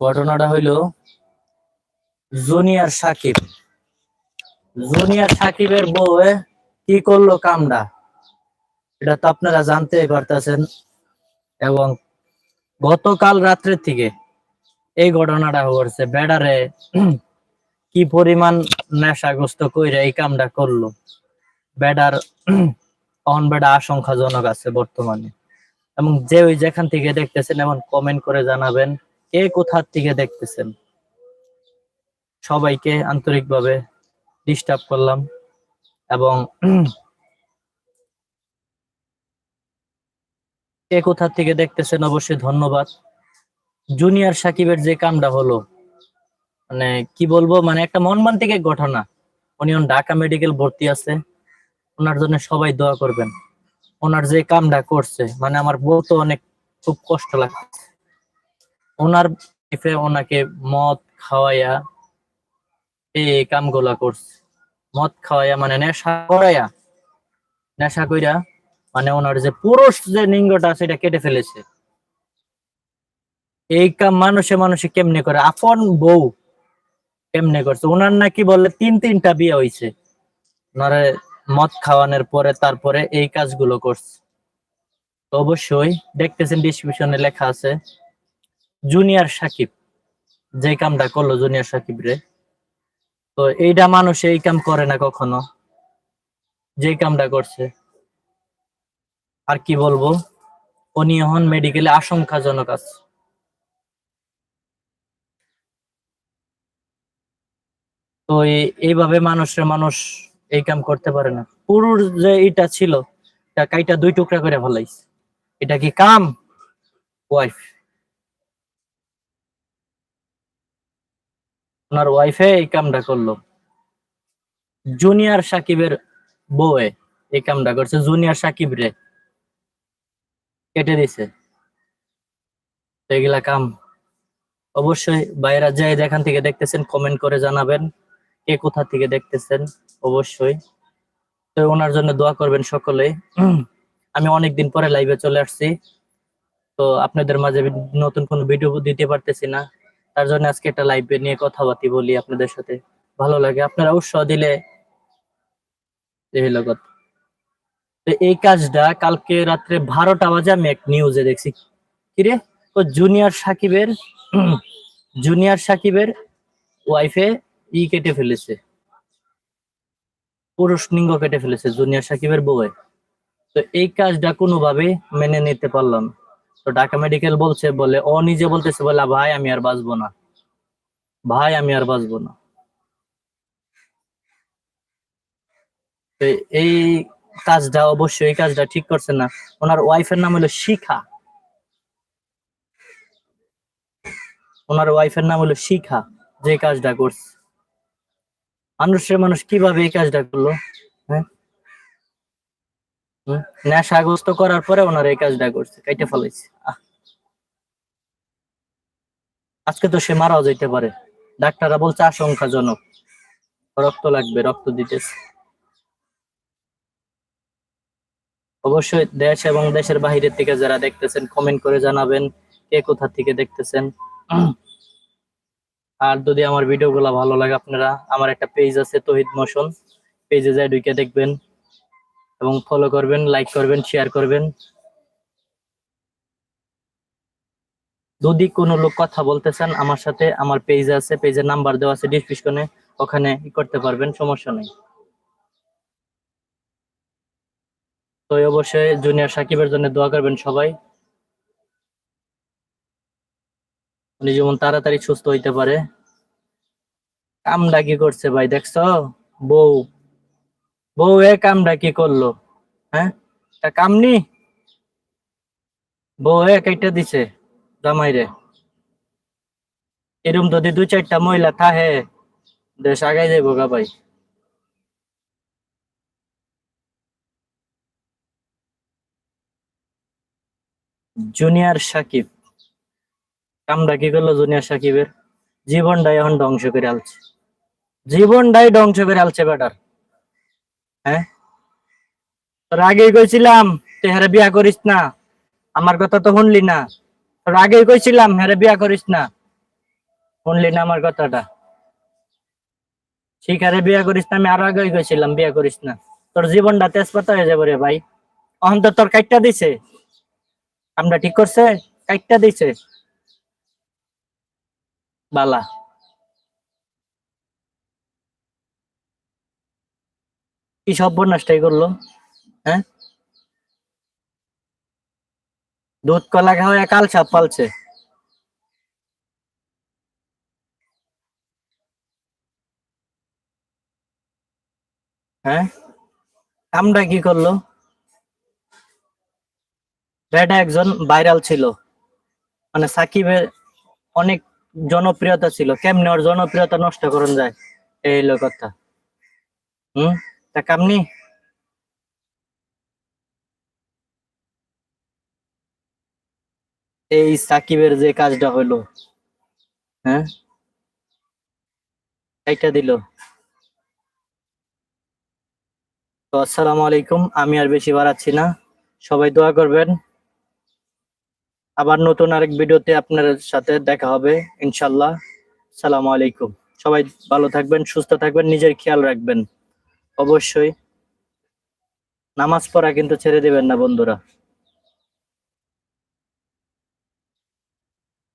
ঘটনাটা হইল junior Shakib. Junior সাকিবের বউ কি করল কামটা এটা তো আপনারা জানতে পারতেছেন। এবং গতকাল রাত্রের থেকে এই ঘটনাটা ঘটছে। বেডারে কি পরিমাণ নেশাগ্রস্ত কইরা এই কামটা করল? বেডার অন বেডা আশঙ্কাজনক আছে বর্তমানে। এবং যে ওই যেখান থেকে দেখতেছেন, এমন কমেন্ট করে জানাবেন, কে কোথার থেকে দেখতেছেন? সবাইকে আন্তরিকভাবে ডিস্টার্ব করলাম এবং কে কোথা থেকে দেখতেছেন অবশ্যই ধন্যবাদ। জুনিয়র সাকিবের যে কামটা হলো মানে কি বলব মানে একটা মর্মান্তিক ঘটনা। উনি ঢাকা মেডিকেল ভর্তি আছে, ওনার জন্য সবাই দোয়া করবেন। ওনার যে কামটা করছে মানে আমার বউ তো অনেক খুব কষ্ট লাগছে ওনার ওনাকে মদ খাওয়াইয়া এই কামগুলা করছে। মদ খাওয়াইয়া মানে নেশা করাইয়া, নেশা কইরা মানে ওনার যে পুরুষ যে লিঙ্গটা সেটা কেটে ফেলেছে। এই কাম মানুষে মানুষে কেমনে করে? আপন বউ কেমনে করছে? ওনার নাকি বলে তিন তিনটা বিয়ে হইছে। ওনারে মদ খাওয়ানোর পরে তারপরে এই কাজগুলো করছে। অবশ্যই দেখতেছেন ডিসক্রিপশনে লেখা আছে জুনিয়র সাকিব যে কামটা করল জুনিয়র সাকিব রে। তো এইটা মানুষ এই কাম করে না কখনো। যে কামটা করছে। আর কি বলব এখন মেডিকেলে আশঙ্কাজনক আছে। তো এই- এইভাবে মানুষের মানুষ এই কাম করতে পারে না। পুরুর যে এটা ছিল তা কাইটা দুই টুকরা করে ফেলাইছে। এটা কি কাম? ওয়াইফ ওনার ওয়াইফে এই কামটা করল। জুনিয়র সাকিবের বউয়ে এই কামটা করছে। জুনিয়র সাকিব রে। কেটে দিছে। এগুলা কাম। অবশ্যই বাইরা যাই যেখান থেকে দেখতেছেন কমেন্ট করে জানাবেন। কে কোথা থেকে দেখতেছেন? অবশ্যই। তো ওনার জন্য দোয়া করবেন সকলে। আমি অনেকদিন পরে লাইভে চলে আসছি। তো আপনাদের মাঝে নতুন কোনো ভিডিও দিতে পারতেছি না। তার জন্য আজকে একটা লাইভে নিয়ে কথাবার্তি বলি আপনাদের সাথে। ভালো লাগে। আপনারা উৎসাহ দিলে তো এই কাজটা কালকে রাত্রে বারোটা বাজে আমি এক নিউজে দেখছি। কিরে ও জুনিয়র সাকিবের জুনিয়র সাকিবের ওয়াইফে ই কেটে ফেলেছে। পুরুষ লিঙ্গ কেটে ফেলেছে, জুনিয়র সাকিবের বউয়ে। তো এই কাজটা কোনোভাবে মেনে নিতে পারলাম তো ঢাকা মেডিকেল বলছে, বলে, ও নিজে বলতেছে, বলে, ভাই, আমি আর বাঁচবো না। ভাই, আমি আর বাঁচবো না। এই কাজটা, অবশ্যই এই কাজটা ঠিক করছে না। ওনার ওয়াইফের নাম হলো শিখা। ওনার ওয়াইফের নাম হলো শিখা, যে কাজটা করছে। মানুষের মানুষ কীভাবে এই কাজটা করল? হ্যাঁ? নেশাগ্রস্ত করার পরে ওনার এই কাজটা করছে কাইটে ফেলাইছে। আজকে তো সে মারাও যাইতে পারে। ডাক্তাররা বলছে আশঙ্কাজনক। রক্ত লাগবে, রক্ত দিতেছে। অবশ্যই দেশ এবং দেশের বাহিরের থেকে যারা দেখতেছেন কমেন্ট করে জানাবেন কে কোথা থেকে দেখতেছেন। আর যদি আমার ভিডিওগুলো ভালো লাগে আপনারা, আমার একটা পেজ আছে তহিদ মোশন পেজে যাই ঢুকে দেখবেন এবং ফলো করবেন লাইক করবেন শেয়ার করবেন। যদি কোনো লোক কথা বলতে চান আমার সাথে, আমার পেজ আছে পেজের নাম্বার দেওয়া আছে ডিসক্রিপশনে ওখানে ই করতে পারবেন, সমস্যা নেই। তো অবশ্যই জুনিয়র সাকিবের জন্য দোয়া করবেন সবাই। উনি যেমন তাড়াতাড়ি সুস্থ হইতে পারে। কামটা কি করছে ভাই, দেখছ? বউ। বউ এ কামটা কি করল হ্যাঁ? কামনি? বউ এ কেটে দিছে জামাই রে এরম যদি দুই চারটা মহিলা থাহে দেশ আগাই যাইব গা ভাই। জুনিয়র সাকিব। কামটা কি করল জুনিয়র সাকিবের? জীবনটাই এখন ধ্বংস করে আলছে। জীবনটাই ধ্বংস করে আলছে বেটার। হ্যাঁ? তোর আগেই কইছিলাম তেহারা বিয়া করিস না। আমার কথা তো শুনলি না। তোর আগেই কইছিলাম হ্যাঁ রে, বিয়া করিস না। শুনলি না আমার কথাটা? শিকারে বিয়া করিস না আমি আরও আগেই কইছিলাম বিয়া করিস না। তোর জীবনটা তেজপাতা হয়ে যাবে রে ভাই। অহন তো তোর কাইটটা দিছে। আমরা ঠিক করছে? কাইটটা দিছে। বালা। কি সর্বনাশটাই করল হ্যাঁ? দুধ, কলা খাওয়া কাল সাপ পালছে। হ্যাঁ? আমরা কি করল? এটা একজন ভাইরাল ছিল। মানে সাকিবের অনেক জনপ্রিয়তা ছিল। কেমনে ওর জনপ্রিয়তা নষ্ট করুন যায়? এই হলো কথা। হুম? তা কামনি? এই সাকিবের যে কাজটা হলো হ্যাঁ? এইটা দিল। তো আসসালামু আলাইকুম। আমি আর বেশি বাড়াচ্ছি না। সবাই দোয়া করবেন। আবার নতুন আরেক ভিডিওতে আপনার সাথে দেখা হবে, ইনশাল্লাহ। সালাম আলাইকুম। সবাই ভালো থাকবেন, সুস্থ থাকবেন, নিজের খেয়াল রাখবেন। অবশ্যই নামাজ পড়া কিন্তু ছেড়ে দেবেন না বন্ধুরা।